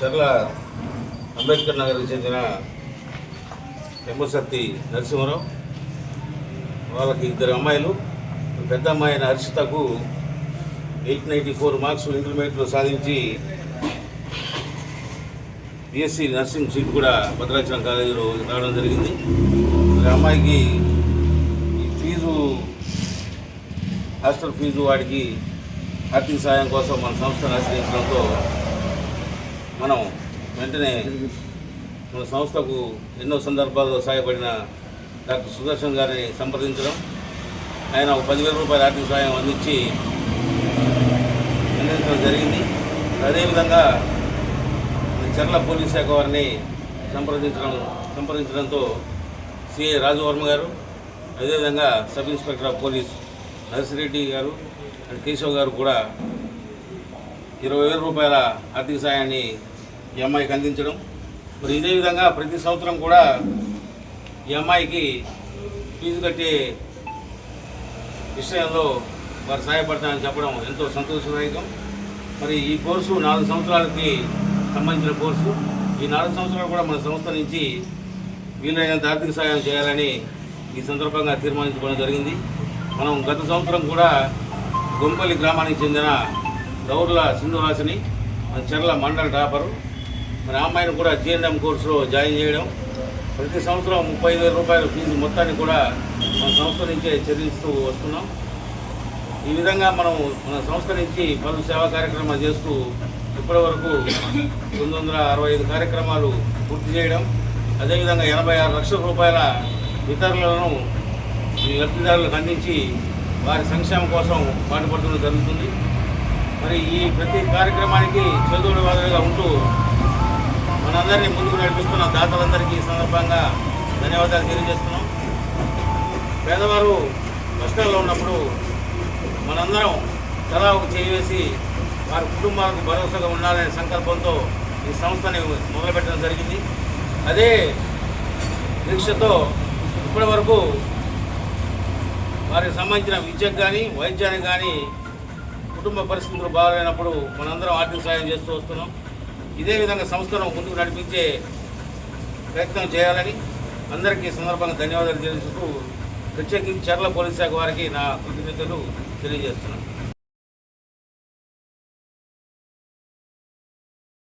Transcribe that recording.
చర్ల అంబేద్కర్ నగర్కి చెందిన పెమ్మసర్తి నరసింహరావు వాళ్ళకి ఇద్దరు అమ్మాయిలు. పెద్ద అమ్మాయి అయిన హర్షితకు ఎయిట్ నైంటీ ఫోర్ మార్క్స్ ఇంటర్మీడియట్లో సాధించి బిఎస్సి నర్సింగ్ సీట్ కూడా భద్రాచలం కాలేజీలో రావడం జరిగింది. మరి అమ్మాయికి ఈ ఫీజు హాస్టల్ ఫీజు వాడికి ఆర్థిక సాయం కోసం మన సంస్థను ఆశ్రయించడంతో మనం వెంటనే మన సంస్థకు ఎన్నో సందర్భాల్లో సహాయపడిన డాక్టర్ సుదర్శన్ గారిని సంప్రదించడం ఆయన ఒక పదివేల రూపాయల ఆర్థిక సాయం అందించి అందించడం జరిగింది. అదేవిధంగా చర్ల పోలీస్ శాఖ వారిని సంప్రదించడం సంప్రదించడంతో సిఐ రాజవర్మ గారు అదేవిధంగా sub inspector of police Narsireddy గారు అండ్ కేశవ్ గారు కూడా ఇరవై వేల రూపాయల ఆర్థిక సాయాన్ని ఈ అమ్మాయికి అందించడం. మరి ఇదే విధంగా ప్రతి సంవత్సరం కూడా ఈ అమ్మాయికి ఫీజు కట్టే విషయంలో వారు సహాయపడతానని చెప్పడం ఎంతో సంతోషదాయకం. మరి ఈ కోర్సు నాలుగు సంవత్సరాలకి సంబంధించిన కోర్సు. ఈ నాలుగు సంవత్సరాలు కూడా మన సంస్థ నుంచి వీలైనంత ఆర్థిక సాయం చేయాలని ఈ సందర్భంగా తీర్మానించుకోవడం జరిగింది. మనం గత సంవత్సరం కూడా గొంపల్లి గ్రామానికి చెందిన దౌర్ల సింధువాసిని మన చెర్ల మండల డాపరు మరి అమ్మాయిని కూడా జిఎన్ఎం కోర్సులో జాయిన్ చేయడం ప్రతి సంవత్సరం ముప్పై వేల రూపాయల ఫీజు మొత్తాన్ని కూడా మన సంస్థ నుంచే చెల్లిస్తూ వస్తున్నాం. ఈ విధంగా మనం మన సంస్థ నుంచి పలు సేవా కార్యక్రమాలు చేస్తూ ఇప్పటి వరకు తొమ్మిది వందల అరవై ఐదు కార్యక్రమాలు పూర్తి చేయడం అదేవిధంగా ఎనభై ఆరు లక్షల రూపాయల ఇతరులను ఈ లబ్ధిదారులకు అందించి వారి సంక్షేమం కోసం పాటుపడడం జరుగుతుంది. మరి ఈ ప్రతి కార్యక్రమానికి చేదోడు వాదులుగా ఉంటూ మనందరినీ ముందుకు నడిపిస్తున్న దాతలందరికీ ఈ సందర్భంగా ధన్యవాదాలు తెలియజేస్తున్నాం. పేదవారు కష్టాల్లో ఉన్నప్పుడు మనందరం తలా ఒక వారి కుటుంబాలకు భరోసాగా ఉండాలనే సంకల్పంతో ఈ సంస్థని మొదలుపెట్టడం జరిగింది. అదే దీక్షతో ఇప్పటి వరకు వారికి సంబంధించిన విద్యకు కానీ వైద్యానికి కానీ కుటుంబ పరిస్థితులు బాగాలేనప్పుడు మనందరం ఆర్థిక సాయం చేస్తూ వస్తున్నాం. ఇదే విధంగా సంస్థను ముందుకు నడిపించే ప్రయత్నం చేయాలని అందరికీ ఈ సందర్భంగా ధన్యవాదాలు తెలుసుకుంటూ ప్రత్యేకించి చర్ల పోలీస్ శాఖ వారికి నా కృతజ్ఞతలు తెలియజేస్తున్నాను.